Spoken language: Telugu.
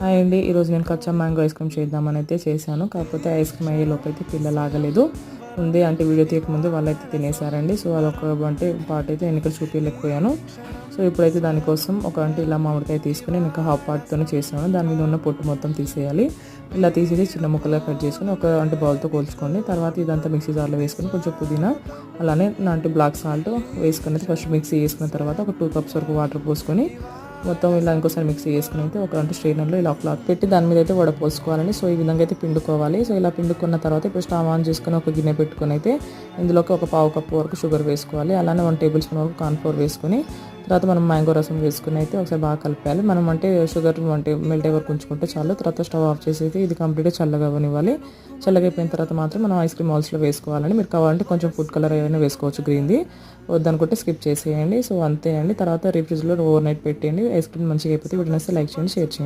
హాయ్ అండి ఈరోజు నేను కచ్చా మ్యాంగో ఐస్ క్రీమ్ చేద్దామని అయితే చేశాను. కాకపోతే ఐస్ క్రీమ్ అయ్యే లోపు అయితే పిల్లలు ఆగలేదు ఉంది అంటే వీడియో తీయకముందు వాళ్ళైతే తినేసారండి సో అదొక అంటే పార్ట్ అయితే నేను ఇక్కడ చూపించలేకపోయాను. సో ఇప్పుడైతే దానికోసం ఒక అంటే ఇలా మామిడికాయ తీసుకుని నేను హాఫ్ పార్ట్తోనే చేసాను దాని మీద ఉన్న పొట్టు మొత్తం తీసేయాలి. ఇలా తీసేసి చిన్న ముక్కలుగా కట్ చేసుకుని ఒక అంటే బౌల్తో కోల్చుకోండి. తర్వాత ఇదంతా మిక్సీ జార్లో వేసుకొని కొంచెం పుదీనా అలానే అంటే బ్లాక్ సాల్ట్ వేసుకుని ఫస్ట్ మిక్సీ వేసుకున్న తర్వాత ఒక టూ కప్స్ వరకు వాటర్ పోసుకొని మొత్తం ఇలా ఇంకోసారి మిక్సీ చేసుకుని అయితే ఒక అంటే స్ట్రైనర్లో ఇలా క్లాత్ పెట్టి దాని మీద అయితే వడపోసుకోవాలని సో ఈ విధంగా అయితే పిండుకోవాలి. సో ఇలా పిండుకున్న తర్వాత ఇప్పుడు స్టవ్ ఆన్ చేసుకుని ఒక గిన్నె పెట్టుకొని అయితే ఇందులోకి ఒక పావు కప్పు వరకు షుగర్ వేసుకోవాలి. అలానే వన్ టేబుల్ స్పూన్ వరకు కార్న్ఫ్లోర్ వేసుకొని తర్వాత మనం మ్యాంగో రసం వేసుకుని అయితే ఒకసారి బాగా కలిపేయాలి. మనం అంటే షుగర్ అంటే మెల్ట్ అయ్యే వరకు ఉంచుకుంటే చాలు. తర్వాత స్టవ్ ఆఫ్ చేసి అయితే ఇది కంప్లీట్గా చల్లగా అవ్వనివ్వాలి చల్లగా అయిపోయిన తర్వాత మాత్రం మనం ఐస్ క్రీమ్ హాల్స్లో వేసుకోవాలండి. మీరు కావాలంటే కొంచెం ఫుడ్ కలర్ ఏమైనా వేసుకోవచ్చు గ్రీన్ది. వద్దనుకుంటే స్కిప్ చేసేయండి. సో అంతే అండి. తర్వాత రిఫ్రిజ్లో ఓవర్ నైట్ పెట్టేయండి. ఐస్ క్రీమ్ మంచిగా అయిపోతే వీటిని లైక్ చేయండి షేర్ చేయండి.